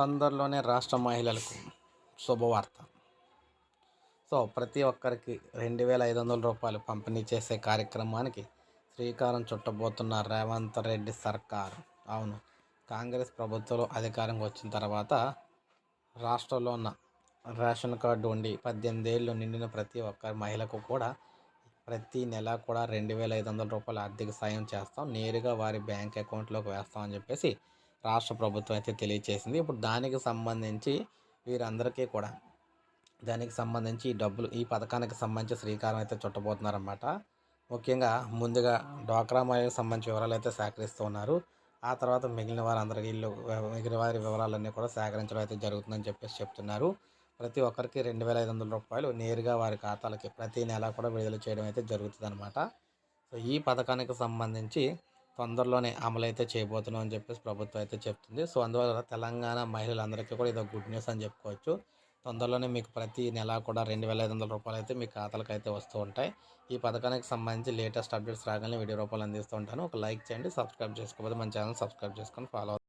తొందరలోనే రాష్ట్ర మహిళలకు శుభవార్త. సో ప్రతి ఒక్కరికి రెండు వేల ఐదు వందల రూపాయలు పంపిణీ చేసే కార్యక్రమానికి శ్రీకారం చుట్టబోతున్న రేవంత్ రెడ్డి సర్కార్. అవును కాంగ్రెస్ ప్రభుత్వంలో అధికారంకి వచ్చిన తర్వాత రాష్ట్రంలో ఉన్న రేషన్ కార్డు ఉండి పద్దెనిమిది ఏళ్ళు నిండిన ప్రతి ఒక్క మహిళకు కూడా ప్రతి నెల కూడా రెండు వేల ఐదు వందల రూపాయల ఆర్థిక సాయం చేస్తాం. నేరుగా వారి బ్యాంక్ అకౌంట్లోకి వేస్తామని చెప్పేసి రాష్ట్ర ప్రభుత్వం అయితే తెలియచేసింది. ఇప్పుడు దానికి సంబంధించి వీరందరికీ కూడా దానికి సంబంధించి ఈ డబ్బులు ఈ పథకానికి సంబంధించి శ్రీకారం అయితే చుట్టబోతున్నారన్నమాట. ముఖ్యంగా ముందుగా డ్వాక్రా మహిళలకు సంబంధించి వివరాలు అయితే సేకరిస్తూ ఉన్నారు. ఆ తర్వాత మిగిలిన వారందరికీ ఇల్లు మిగిలిన వారి వివరాలన్నీ కూడా సేకరించడం అయితే జరుగుతుందని చెప్పేసి చెప్తున్నారు. ప్రతి ఒక్కరికి రెండు వేల ఐదు వందల రూపాయలు నేరుగా వారి ఖాతాలకి ప్రతి నెల కూడా విడుదల చేయడం అయితే జరుగుతుంది అనమాట సో ఈ పథకానికి సంబంధించి తొందరలోనే అమలు అయితే చేయబోతున్నాం అని చెప్పేసి ప్రభుత్వం అయితే చెప్తుంది. సో అందువల్ల తెలంగాణ మహిళలందరికీ కూడా ఇది గుడ్ న్యూస్ అని చెప్పుకోవచ్చు. తొందరలోనే మీకు ప్రతి నెల కూడా రెండు వేల ఐదు వందల రూపాయలు అయితే మీ ఖాతాలకు అయితే వస్తూ ఉంటాయి. ఈ పథకానికి సంబంధించి లేటెస్ట్ అప్డేట్స్ రాగానే వీడియో రూపాయలు అందిస్తూ ఉంటాను. ఒక లైక్ చేయండి సబ్స్క్రైబ్ చేసుకోకపోతే మన ఛానల్ సబ్స్క్రైబ్ చేసుకొని ఫాలో